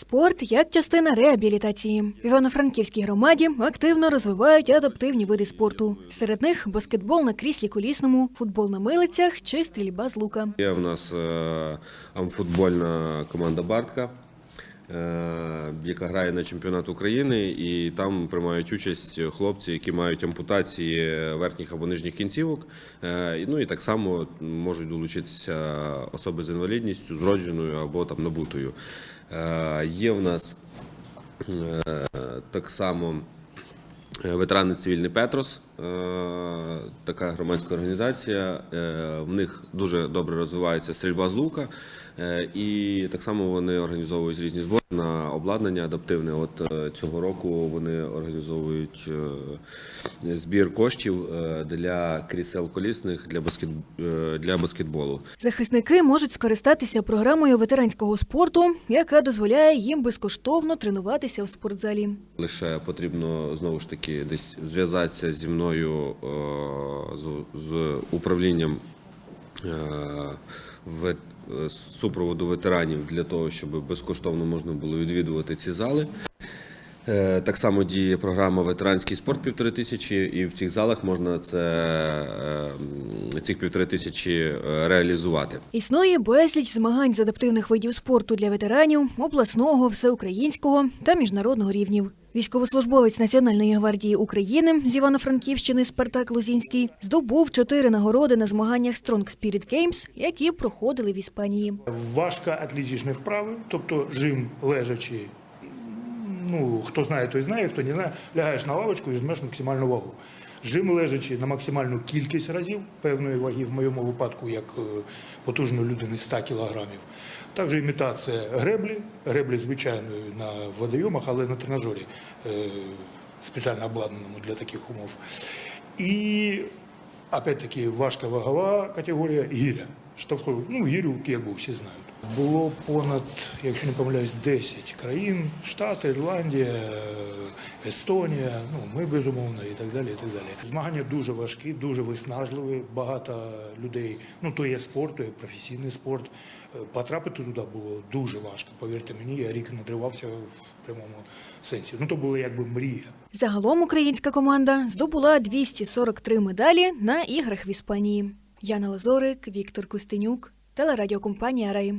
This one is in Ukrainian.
Спорт як частина реабілітації. В Івано-Франківській громаді активно розвивають адаптивні види спорту. Серед них баскетбол на кріслі колісному, футбол на милицях чи стрільба з лука. Є в нас е, амфутбольна команда Бартка, яка грає на чемпіонат України, і там приймають участь хлопці, які мають ампутації верхніх або нижніх кінцівок. Е, Ну і так само можуть долучитися особи з інвалідністю, зродженою або там набутою. Е, Є в нас е, так само. Е, Ветерани цивільний Петрос, е, така громадська організація. Е, В них дуже добре розвивається стрільба з лука, і так само вони організовують різні збори на обладнання адаптивне. От е, цього року вони організовують е, збір коштів е, для крісел колісних для баскет для баскетболу. Захисники можуть скористатися програмою ветеранського спорту, яка дозволяє їм безкоштовно тренуватися в спортзалі. Лише потрібно знову ж таки десь зв'язатися зі мною з, управлінням супроводу ветеранів для того, щоб безкоштовно можна було відвідувати ці зали. Е, Так само діє програма Ветеранський спорт півтори тисячі, і в цих залах можна це, е, цих півтори тисячі е, реалізувати. Існує безліч змагань з адаптивних видів спорту для ветеранів обласного, всеукраїнського та міжнародного рівнів. Військовослужбовець Національної гвардії України з Івано-Франківщини Спартак Лозінський здобув чотири нагороди на змаганнях Strong Spirit Games, які проходили в Іспанії. Важка Важкоатлетичні вправи, тобто жим лежачи. Ну, хто знає, той знає, хто не знає, лягаєш на лавочку і жмеш максимальну вагу. Жим лежачи на максимальну кількість разів певної ваги, в моєму випадку, як е, потужної людини 100 кілограмів. Також імітація греблі, греблі звичайної на водойомах, але на тренажері е, спеціально обладнаному для таких умов. І опять-таки важка вагова категорія гіря. Штовхові, ну, гірю кегу всі знають. Було понад, якщо не помиляюсь, 10 країн, Штати, Ірландія, Естонія, ну, ми безумовно і так далі. і так далі. Змагання дуже важкі, дуже виснажливі. Багато людей, ну то є спорт, то є професійний спорт. Е, Потрапити туди було дуже важко. Повірте мені, я рік надривався в прямому сенсі. Ну то була якби мрія. Загалом українська команда здобула 243 медалі на іграх в Іспанії. Яна Лазорик, Віктор Костенюк, телерадіокомпанія Рай.